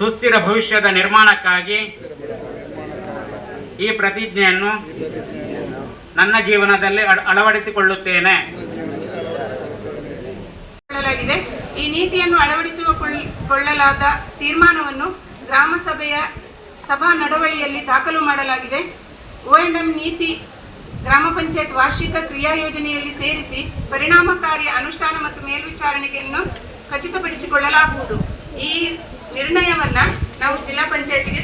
ಸುಸ್ಥಿರ ಭವಿಷ್ಯದ ನಿರ್ಮಾಣಕ್ಕಾಗಿ ಈ ಪ್ರತಿಜ್ಞೆಯನ್ನು ನನ್ನ ಜೀವನದಲ್ಲಿ ಅಳ- ಅಳವಡಿಸಿಕೊಳ್ಳುತ್ತೇನೆ. ಈ ನೀತಿಯನ್ನು ಅಳವಡಿಸುವ ಕೊಳ್ಳ- ಕೊಳ್ಳಲಾದ ತೀರ್ಮಾನವನ್ನು ಗ್ರಾಮ ಸಭೆಯ ಸಭಾ ನಡವಳಿಯಲ್ಲಿ ದಾಖಲು ಮಾಡಲಾಗಿದೆ. ಒ ಎಂ ನೀತಿ ಗ್ರಾಮ ಪಂಚಾಯತ್ ವಾರ್ಷಿಕ ಕ್ರಿಯಾ ಯೋಜನೆಯಲ್ಲಿ ಸೇರಿಸಿ ಪರಿಣಾಮಕಾರಿ ಅನುಷ್ಠಾನ ಮತ್ತು ಮೇಲ್ವಿಚಾರಣೆಯನ್ನು ಖಚಿತಪಡಿಸಿಕೊಳ್ಳಲಾಗುವುದು. ಈ ನಿರ್ಣಯವನ್ನ ನಾವು ಜಿಲ್ಲಾ ಪಂಚಾಯತಿಗೆ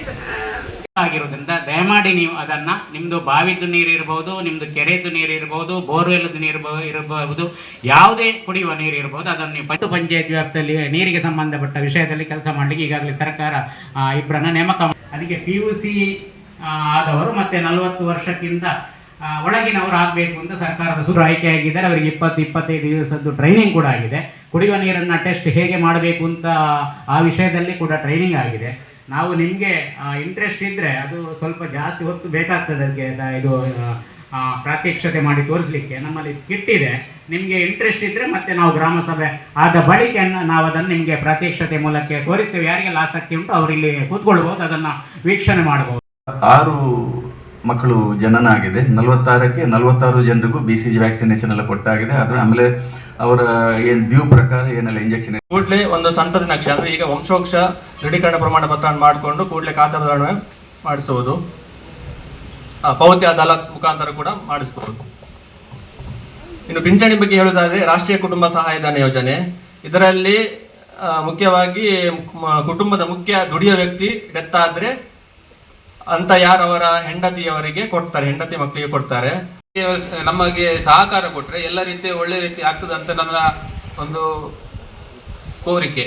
ಆಗಿರೋದ್ರಿಂದ ದಯಮಾಡಿ ನೀವು ಅದನ್ನ ನಿಮ್ದು ಬಾವಿದ್ದು ನೀರು ಇರಬಹುದು ನಿಮ್ದು ಕೆರೆದ್ದು ನೀರು ಇರಬಹುದು ಬೋರ್ವೆಲ್ದು ನೀರು ಇರಬಹು- ಇರಬಹುದು ಯಾವುದೇ ಕುಡಿಯುವ ನೀರು ಇರಬಹುದು ಅದನ್ನು ನೀವು ಪಟ್ಟು ಪಂಚಾಯತ್ ವ್ಯಾಪ್ತಿಯಲ್ಲಿ ನೀರಿಗೆ ಸಂಬಂಧಪಟ್ಟ ವಿಷಯದಲ್ಲಿ ಕೆಲಸ ಮಾಡಲಿಕ್ಕೆ ಈಗಾಗಲೇ ಸರ್ಕಾರ ಆ, ಇಬ್ಬರನ್ನ ನೇಮಕ ಅದಕ್ಕೆ ಪಿ ಯು ಸಿ ಆದವರು ಮತ್ತೆ ನಲವತ್ತು ವರ್ಷಕ್ಕಿಂತ ಒಳಗಿನವರು ಆಗಬೇಕು ಅಂತ ಸರ್ಕಾರದ ಸುರು ಆಯ್ಕೆಯಾಗಿದ್ದಾರೆ ಅವರಿಗೆ ಇಪ್ಪತ್ತು ಇಪ್ಪತ್ತೈದು ದಿವಸದ್ದು ಟ್ರೈನಿಂಗ್ ಕೂಡ ಆಗಿದೆ. ಕುಡಿಯುವ ನೀರನ್ನು ಟೆಸ್ಟ್ ಹೇಗೆ ಮಾಡಬೇಕು ಅಂತ ಆ ವಿಷಯದಲ್ಲಿ ಕೂಡ ಟ್ರೈನಿಂಗ್ ಆಗಿದೆ. ನಾವು ನಿಮಗೆ ಇಂಟ್ರೆಸ್ಟ್ ಇದ್ದರೆ ಅದು ಸ್ವಲ್ಪ ಜಾಸ್ತಿ ಹೊತ್ತು ಬೇಕಾಗ್ತದೆ ಅದಕ್ಕೆ ಇದು ಪ್ರಾತ್ಯಕ್ಷತೆ ಮಾಡಿ ತೋರಿಸಲಿಕ್ಕೆ. ನಮ್ಮಲ್ಲಿ ಕಿಟ್ ಇದೆ. ನಿಮಗೆ ಇಂಟ್ರೆಸ್ಟ್ ಇದ್ದರೆ ಮತ್ತೆ ನಾವು ಗ್ರಾಮ ಸಭೆ ಆದ ಬಳಿಕ ನಾವು ಅದನ್ನು ನಿಮಗೆ ಪ್ರಾತ್ಯಕ್ಷತೆ ಮೂಲಕ ತೋರಿಸ್ತೇವೆ. ಯಾರಿಗೆಲ್ಲ ಆಸಕ್ತಿ ಉಂಟು ಅವರಿಲ್ಲಿ ಕೂತ್ಕೊಳ್ಬೋದು ಅದನ್ನು ವೀಕ್ಷಣೆ ಮಾಡಬಹುದು. ಆರು ಮಕ್ಕಳು ಜನನ ಆಗಿದೆ ನಲವತ್ತಾರಕ್ಕೆ ನಲವತ್ತಾರು ಜನರಿಗೂ ಬಿ ಸಿ ಜಿ ವ್ಯಾಕ್ಸಿನೇಷನ್ ಎಲ್ಲ ಕೊಟ್ಟಾಗಿದೆ. ಆದ್ರೆ ಆಮೇಲೆ ಅವರ ಏನು ಡ್ಯೂ ಪ್ರಕಾರ ಏನೆಲ್ಲ ಇಂಜೆಕ್ಷನ್ ಕೂಡಲೇ ಒಂದು ಸಂತತಿ ನಕ್ಷೆ. ಅಂದ್ರೆ ಈಗ ವಂಶೋಕ್ಷ ದೃಢೀಕರಣ ಪ್ರಮಾಣ ಪತ್ರ ಮಾಡಿಕೊಂಡು ಕೂಡಲೇ ಖಾತೆ ಬದಲಾವಣೆ ಮಾಡಿಸುವುದು ಪೌತ್ಯ ಅದಾಲತ್ ಮುಖಾಂತರ ಕೂಡ ಮಾಡಿಸಬಹುದು. ಇನ್ನು ಪಿಂಚಣಿ ಬಗ್ಗೆ ಹೇಳುವುದಾದರೆ ರಾಷ್ಟ್ರೀಯ ಕುಟುಂಬ ಸಹಾಯಧನ ಯೋಜನೆ. ಇದರಲ್ಲಿ ಮುಖ್ಯವಾಗಿ ಕುಟುಂಬದ ಮುಖ್ಯ ದುಡಿಯೋ ವ್ಯಕ್ತಿ ಡೆತ್ ಆದ್ರೆ ಅಂತ ಯಾರವರ ಹೆಂಡತಿಯವರಿಗೆ ಕೊಡ್ತಾರೆ, ಹೆಂಡತಿ ಮಕ್ಕಳಿಗೆ ಕೊಡ್ತಾರೆ. ನಮಗೆ ಸಹಕಾರ ಕೊಟ್ಟರೆ ಎಲ್ಲ ರೀತಿಯ ಒಳ್ಳೆ ರೀತಿ ಆಗ್ತದೆ ಅಂತ ನನ್ನ ಒಂದು ಕೋರಿಕೆ.